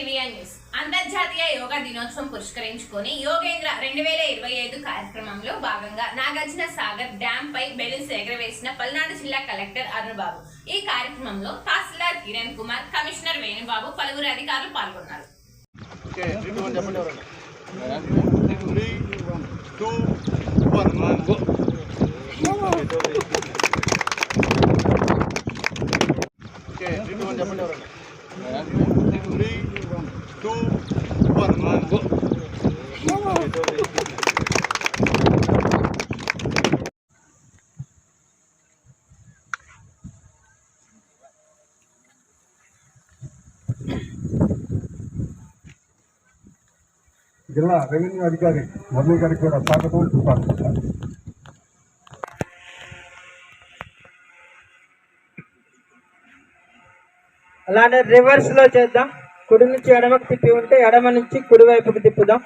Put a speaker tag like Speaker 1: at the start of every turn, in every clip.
Speaker 1: TVN news అంతర్జాతీయ యోగా దినోత్సవం పురస్కరించుకొని యోగేంద్ర రెండు వేల ఇరవై ఐదు కార్యక్రమంలో భాగంగా నాగార్జున సాగర్ డ్యామ్ పై బెలూన్స్ ఎగరవేసిన పల్నాడు జిల్లా కలెక్టర్ అరుణ్ బాబు ఈ కార్యక్రమంలో తహసీల్దార్ కిరణ్ కుమార్ కమిషనర్ వేణుబాబు పలువురు అధికారులు పాల్గొన్నారు.
Speaker 2: చెప్పండి ఎవరన్నా three two one go okay three two one చెప్పండి ఎవరన్నా త్రీ టూ వన్ గో
Speaker 3: జిల్లా రెవెన్యూ అధికారి మురళీ గారికి కూడా స్వాగతం సుస్వాగతం.
Speaker 4: అలానే రివర్స్లో చేద్దాం. కుడి నుంచి ఎడమకు తిప్పి ఉంటే ఎడమ నుంచి కుడి వైపుకు తిప్పుదాం.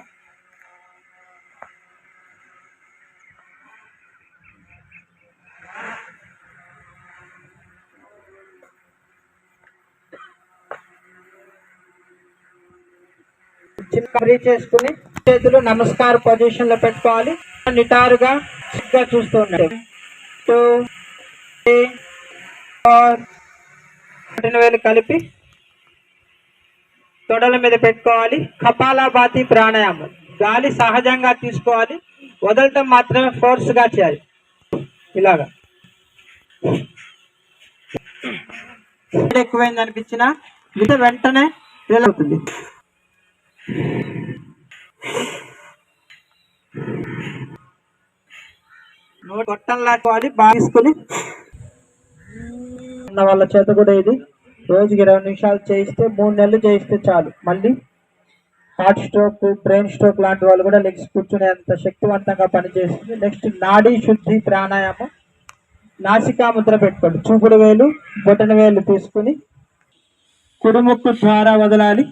Speaker 4: చిన్న కర్రీ చేసుకుని చేతులు నమస్కార పొజిషన్లో పెట్టుకోవాలి. నిటారుగా సిగ్గా చూస్తూ ఉండండి. టూ త్రీ ఫోర్ బొటన వేలు కలిపి తొడల మీద పెట్టుకోవాలి. కపాలభాతి ప్రాణాయామం. గాలి సహజంగా తీసుకోవాలి. వదలటం మాత్రమే ఫోర్స్గా చేయాలి. ఇలాగా. ఎక్కువైంది అనిపించిన ఇది వెంటనే అవుతుంది నోటి గొట్టం లాక్కోవాలి బాగా తీసుకుని ఉన్న వాళ్ళ చేత కూడా ఇది. రోజుకి ఇరవై నిమిషాలు చేయిస్తే మూడు నెలలు చేయిస్తే చాలు. మళ్ళీ హార్ట్ స్ట్రోక్ బ్రెయిన్ స్ట్రోక్ లాంటి వాళ్ళు కూడా లెగ్స్ కూర్చునేంత శక్తివంతంగా పనిచేస్తుంది. నెక్స్ట్ నాడీ శుద్ధి ప్రాణాయామం. నాసికా ముద్ర పెట్టుకోండి. చూపుడు వేలు బొటన వేలు తీసుకుని కుడుముక్కు ద్వారా వదలాలి.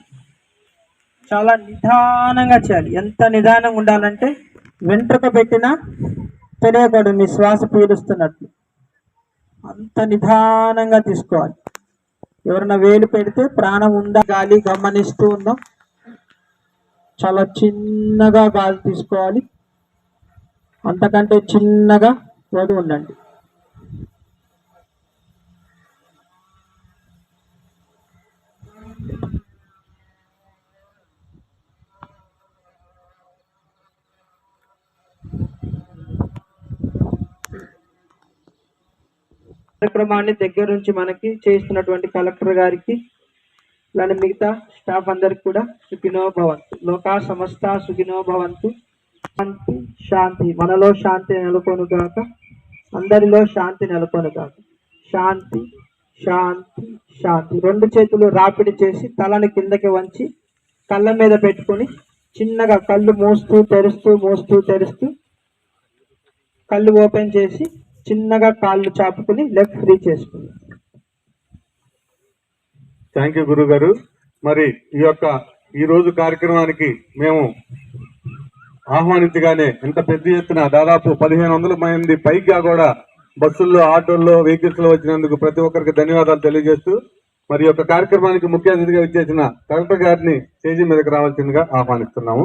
Speaker 4: చాలా నిదానంగా చేయాలి. ఎంత నిదానంగా ఉండాలంటే వెంట్రుక పెట్టినా తెలియకూడదు మీ శ్వాస పీలుస్తున్నట్లు. అంత నిదానంగా తీసుకోవాలి. ఎవరైనా వేలు పెడితే ప్రాణం ఉందా? గాలి గమనిస్తూ ఉందాం. చాలా చిన్నగా గాలి తీసుకోవాలి. అంతకంటే చిన్నగా వదిలి ఉండండి. కార్యక్రమాన్ని దగ్గర నుంచి మనకి చేస్తున్నటువంటి కలెక్టర్ గారికి ఇలానే మిగతా స్టాఫ్ అందరికి కూడా సుఖినో భవంతు. లోకా సమస్త సుఖినో భవంతు. శాంతి శాంతి. మనలో శాంతి నెలకొను కాక అందరిలో శాంతి నెలకొను కాక శాంతి శాంతి శాంతి. రెండు చేతులు రాపిడి చేసి తలని కిందకి వంచి కళ్ళ మీద పెట్టుకొని చిన్నగా కళ్ళు మూస్తూ తెరుస్తూ మూస్తూ తెరుస్తూ కళ్ళు ఓపెన్ చేసి చిన్నగా కాళ్ళు చాపుకుని లెఫ్ట్ ఫ్రీ చేసుకుంది.
Speaker 3: థ్యాంక్ యూ గురువు గారు మరి ఈ యొక్క ఈ రోజు కార్యక్రమానికి మేము ఆహ్వానించగానే ఎంత పెద్ద ఎత్తున దాదాపు పదిహేను వందల మంది పైగా కూడా బస్సుల్లో ఆటోల్లో వెహికల్స్లో వచ్చినందుకు ప్రతి ఒక్కరికి ధన్యవాదాలు తెలియజేస్తూ మరి యొక్క కార్యక్రమానికి ముఖ్య అతిథిగా ఇచ్చేసిన కలెక్టర్ గారిని స్టేజీ మీదకి రావాల్సిందిగా ఆహ్వానిస్తున్నాము.